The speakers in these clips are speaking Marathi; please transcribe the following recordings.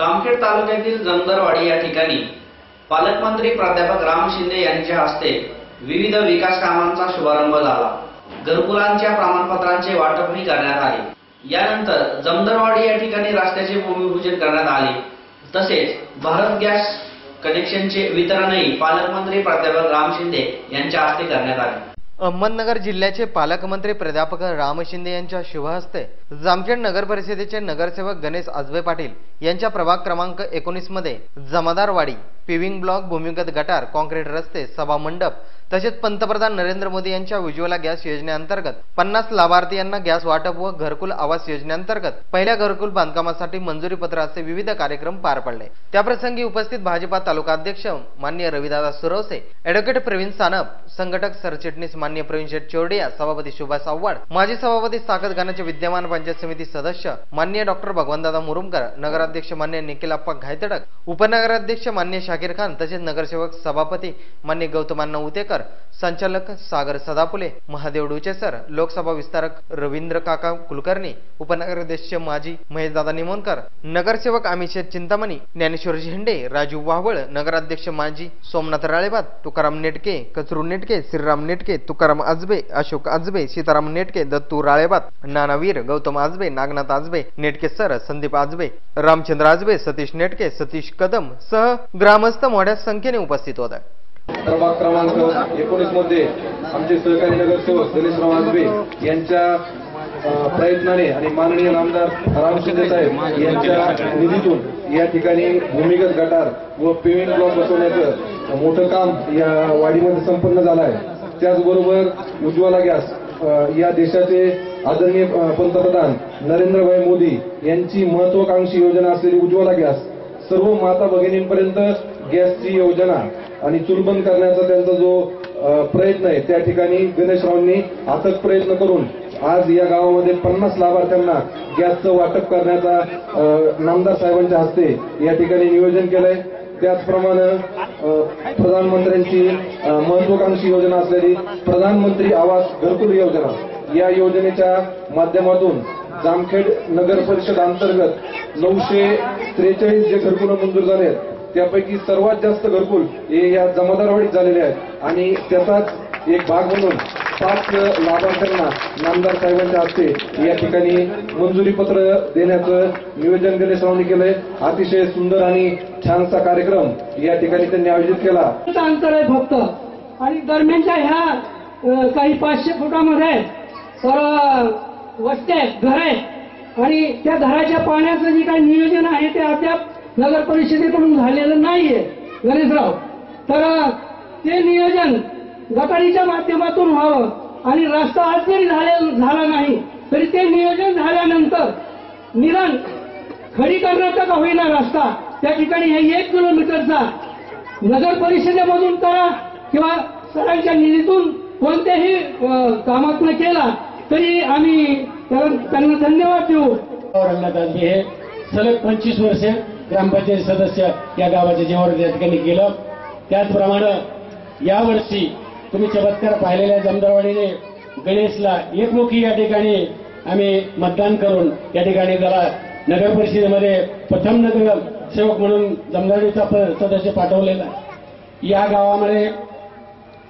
जामखेड तालुक्यातील जमदरवाडी या ठिकाणी पालकमंत्री प्राध्यापक राम शिंदे यांच्या हस्ते विविध विकास कामांचा शुभारंभ झाला. घरकुलांच्या प्रमाणपत्रांचे वाटपही करण्यात आले. यानंतर जमदरवाडी या ठिकाणी रस्त्याचे भूमिपूजन करण्यात आले. तसेच भारत गॅस कनेक्शनचे वितरणही पालकमंत्री प्राध्यापक राम शिंदे यांच्या हस्ते करण्यात आले. अहमदनगर जिल्ह्याचे पालकमंत्री प्राध्यापक राम शिंदे यांच्या शुभहस्ते जामखेड नगर परिषदेचे नगरसेवक गणेश आजबे पाटील यांच्या प्रभाग क्रमांक एकोणीसमध्ये जमादारवाडी पिविंग ब्लॉक भूमिगत गटार कॉन्क्रीट रस्ते सभा मंडप तसेच पंतप्रधान नरेंद्र मोदी यांच्या उज्ज्वला गॅस योजनेअंतर्गत पन्नास लाभार्थी गॅस वाटप व घरकुल आवास योजनेअंतर्गत पहिल्या घरकुल बांधकामासाठी मंजुरी पत्र असे विविध कार्यक्रम पार पडले. त्याप्रसंगी उपस्थित भाजपा तालुका अध्यक्ष मान्य रविदादा सुरवसे ऍडव्होकेट प्रवीण सानप संघटक सरचिटणीस मान्य प्रवीण शेठ चोरडिया सभापती सुभाष आव्हाड माजी सभापती साखत गाण्याचे विद्यमान पंचायत समिती सदस्य मान्य डॉक्टर भगवंतदादा मुरुमकर नगराध्यक्ष मान्य निखिलाप्पा घायतडक उपनगराध्यक्ष मान्य शाकीर खान तसेच नगरसेवक सभापती मान्य गौतमांना उतेकर संचालक सागर सदापुले महादेव डुचेसर लोकसभा विस्तारक रवींद्र काका कुलकर्णी उपनगराध्यक्ष माजी महेशदादा निमोनकर नगरसेवक अमिषेद चिंतामणी ज्ञानेश्वर झेंडे राजू वाहवळ नगराध्यक्ष माजी सोमनाथ राळेबाद तुकाराम नेटके कचरू नेटके श्रीराम नेटके तुकाराम आजबे अशोक आजबे सीताराम नेटके दत्तू राळेबाद नानावीर गौतम आजबे नागनाथ आजबे नेटके सर संदीप आजबे रामचंद्र आजबे सतीश नेटके सतीश कदम सह ग्रामस्थ मोठ्या संख्येने उपस्थित होता. प्रभाग क्रमांक एकोणीसमध्ये आमचे सहकारी नगरसेवक गणेशराव आजबे यांच्या प्रयत्नाने आणि माननीय आमदार राम साहेब यांच्या निधीतून या ठिकाणी भूमिगत गटार व पेमेंट ब्लॉक बसवण्याचं मोठं काम या वाडीमध्ये संपन्न झालं आहे. त्याचबरोबर उज्ज्वला गॅस या देशाचे आदरणीय पंतप्रधान नरेंद्रभाई मोदी यांची महत्वाकांक्षी योजना असलेली उज्ज्वला गॅस सर्व माता भगिनींपर्यंत गॅसची योजना आणि चुलबंद करण्याचा त्यांचा जो प्रयत्न आहे त्या ठिकाणी गणेशरावांनी अथक प्रयत्न करून आज या गावामध्ये पन्नास लाभार्थ्यांना गॅसचं वाटप करण्याचा नामदार साहेबांच्या हस्ते या ठिकाणी नियोजन केलंय. त्याचप्रमाणे प्रधानमंत्र्यांची महत्वाकांक्षी योजना असलेली प्रधानमंत्री आवास घरकुल योजना. या योजनेच्या माध्यमातून जामखेड नगर परिषद अंतर्गत नऊशे त्रेचाळीस जे घरकुलं मंजूर झाले आहेत त्यापैकी सर्वात जास्त घरकुल हे या जमादारवाडीत झालेले आहेत. आणि त्याचाच एक भाग म्हणून पाच लाभार्थ्यांना नामदार साहेबांच्या हस्ते या ठिकाणी मंजुरी पत्र देण्याचं नियोजन गणेशरावांनी केलंय. अतिशय सुंदर आणि छानसा कार्यक्रम या ठिकाणी त्यांनी आयोजित केला. अंतर आहे फक्त. आणि दरम्यानच्या ह्या काही पाचशे फुटामध्ये तर वस्त्या आहेत घर आहेत. आणि त्या घराच्या पाण्याचं जे काही नियोजन आहे ते अद्याप नगर परिषदेकडून झालेलं नाहीये. गणेशराव तर ते नियोजन गटारीच्या माध्यमातून व्हावं आणि रस्ता आज जरी झाला नाही तरी ते नियोजन झाल्यानंतर निदान खडीकरणाचा का होईना रस्ता. त्या ठिकाणी हे एक किलोमीटरचा नगर परिषदेमधून करा किंवा सरांच्या निधीतून कोणत्याही कामातनं केला तरी आम्ही त्यांना धन्यवाद देऊ. औरंगाबाद हे सलग पंचवीस वर्ष ग्रामपंचायत सदस्य या गावाच्या जेवण या ठिकाणी केलं त्याचप्रमाणे यावर्षी तुम्ही चमत्कार पाहिलेल्या जमदारवाडीने गणेशला एकमुखी या ठिकाणी आम्ही मतदान करून या ठिकाणी त्याला नगर परिषदेमध्ये प्रथम नगर सेवक म्हणून जमदारवाडीचा सदस्य पाठवलेला या गावामध्ये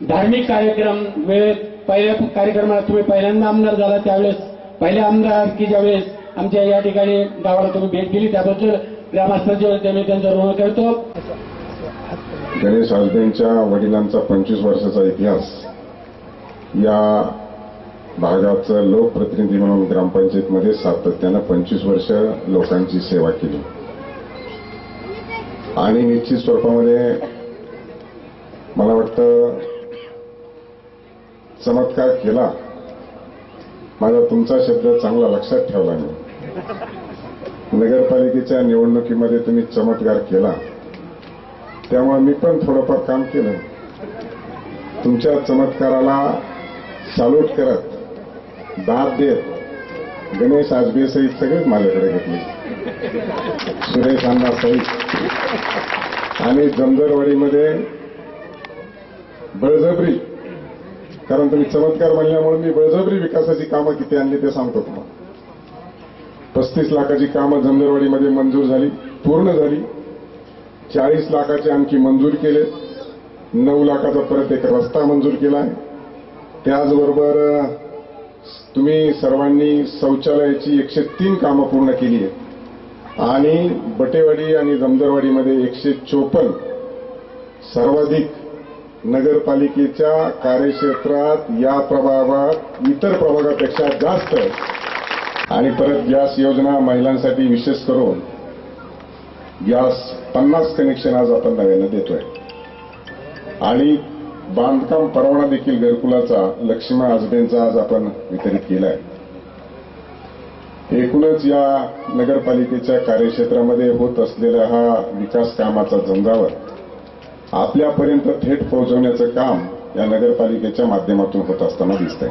धार्मिक कार्यक्रम वेळेत पहिल्या कार्यक्रमात तुम्ही पहिल्यांदा आमदार झाला त्यावेळेस पहिल्या आमदार की ज्यावेळेस आमच्या या ठिकाणी गावाला तुम्ही भेट दिली त्याबद्दल ग्रामस्थांच्या वतीने त्यांचा ऋण करतो. गणेश आजबेंच्या वडिलांचा पंचवीस वर्षाचा इतिहास. या भागाचं लोकप्रतिनिधी म्हणून ग्रामपंचायतमध्ये सातत्यानं पंचवीस वर्ष लोकांची सेवा केली. आणि निश्चित स्वरूपामध्ये मला वाटतं चमत्कार केला. माझा तुमचा शब्द चांगला लक्षात ठेवला मी नगरपालिकेच्या निवडणुकीमध्ये तुम्ही चमत्कार केला. त्यामुळे मी पण थोडंफार काम केलं. तुमच्या चमत्काराला सॅल्यूट करत दाद देत गणेश आजबे सहित सगळेच माझ्याकडे घेतले. सुरेश अण्णा सहित. आणि जमदरवाडीमध्ये बळजबरी. कारण तुम्ही चमत्कार म्हणल्यामुळे मी बळजबरी विकासाची कामं किती आणली ते सांगतो तुम्हाला. पस्तीस लाखाची कामं जमनेरवाडीमध्ये मंजूर झाली पूर्ण झाली. चाळीस लाखाचे आणखी मंजूर केले. नऊ लाखाचा परत एक रस्ता मंजूर केला आहे. त्याचबरोबर तुम्ही सर्वांनी शौचालयाची एकशे तीन कामं पूर्ण केली आहेत. आणि बटेवाडी आणि जमदरवाडीमध्ये एकशे चोपन्न सर्वाधिक नगरपालिकेच्या कार्यक्षेत्रात या प्रभागात इतर प्रभागापेक्षा जास्त आणि परत गॅस योजना महिलांसाठी विशेष करून गॅस पन्नास कनेक्शन आज आपण नव्यानं देतोय. आणि बांधकाम परवाना देखील घरकुलाचा लक्ष्मी आजबेंचा आज आपण वितरित केलाय. एकूणच या नगरपालिकेच्या कार्यक्षेत्रामध्ये होत असलेला हा विकास कामाचा झंझावर आपल्यापर्यंत थेट पोहोचवण्याचं काम या नगरपालिकेच्या माध्यमातून होत असताना दिसतंय.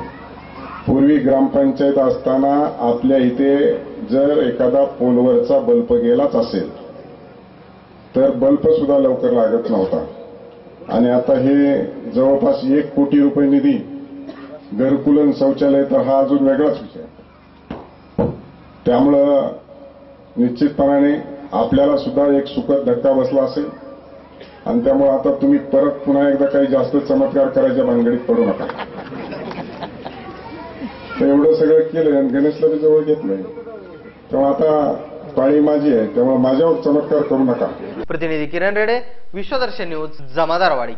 पूर्वी ग्रामपंचायत असताना आपल्या इथे जर एखादा पोलवरचा बल्ब गेलाच असेल तर बल्ब सुद्धा लवकर लागत नव्हता. आणि आता हे जवळपास एक कोटी रुपये निधी घरकुलन शौचालय तर हा अजून वेगळाच विषय. त्यामुळं निश्चितपणाने आपल्याला सुद्धा एक सुखद धक्का बसला असेल. आणि त्यामुळे आता तुम्ही परत पुन्हा एकदा काही जास्त चमत्कार करायच्या भानगडीत पडू नका. तर एवढं सगळं केलं आणि गणेशला बी जवळ घेतलंय तेव्हा आता पाळी माझी आहे तेव्हा माझ्यावर चमत्कार करू नका. प्रतिनिधी किरण रेडे विश्वदर्शन न्यूज जमादारवाडी.